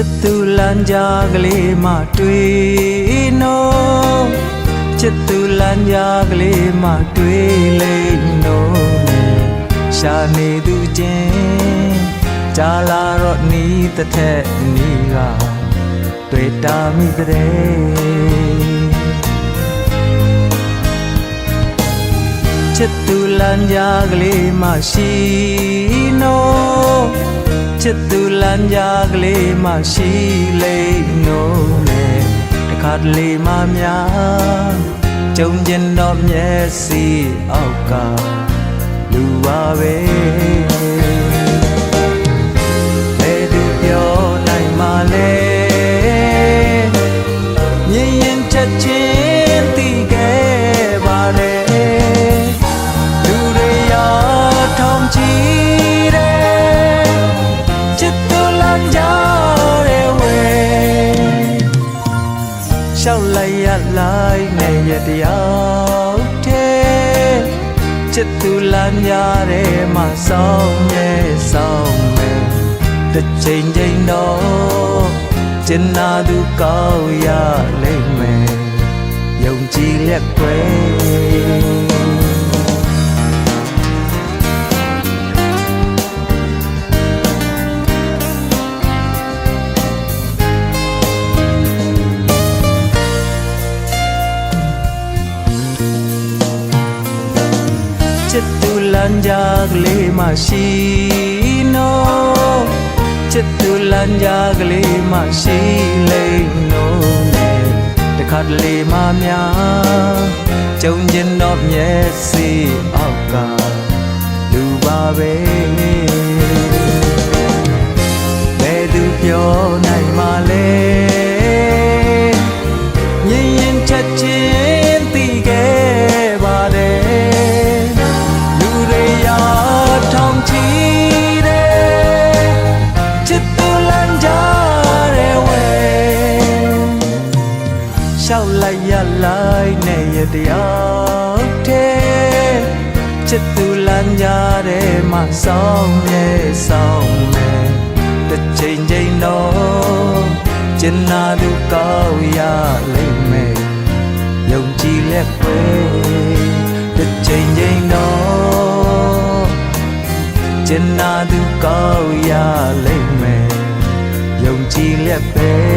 စ်သူလမ်းကြားကလေးမှတွေ့နော်ချစ်သူလမ်းကြားကလေးမှတွေ့လိမ့်နော်ရှာနေသူချင်းကြားလာတော့နီးတစ်ထက်နီးကတွေ့တာမိတဲ့ချစ်သူလမ်းကြားကလေးမှရှိနော်ချ စ်သူလမ်းကြားကလေးမှရှိလိမ့်နော်နဲ့တခါတလေမှများကြုံကျင်တော့မျက်စိအောက်ကလူပါပဲ ရှောက်လိုက်ရလိုက်နဲ့ရတရားတဲ့ချစ်သူလမ်းကြတဲ့မှာစောင်းရဲ့စောင်းမယ်တစ်ချိန်ချိန်တော့ကျင်နာသူကောင်းရလိမ့်မယ်ယုံကြည်လက်ွယ် စ်သူလမ်းကြားကလေးမှရှိနော်ချစ်သူလမ်းကြားကလေးမှရှိလိမ့်နော်နဲ့တခါတလေမှများကြုံကျင်တော့မျက်စိအောက်ကလူပါပဲ လိုက်ရလိုက်နဲ့ရတရားတဲ့ချစ်သူလမ်းကြတဲ့မှာစောင်းရဲ့စောင်းနဲ့တစ်ချိန်ချိန်တော့ကျင်နာသူကောင်းရလိမ့်မယ်ယုံကြည်လက်ပဲတစ်ချိန်ချိန်တော့ကျင်နာသူကောင်းရလိမ့်မယ်ယုံကြည်လက်ပဲ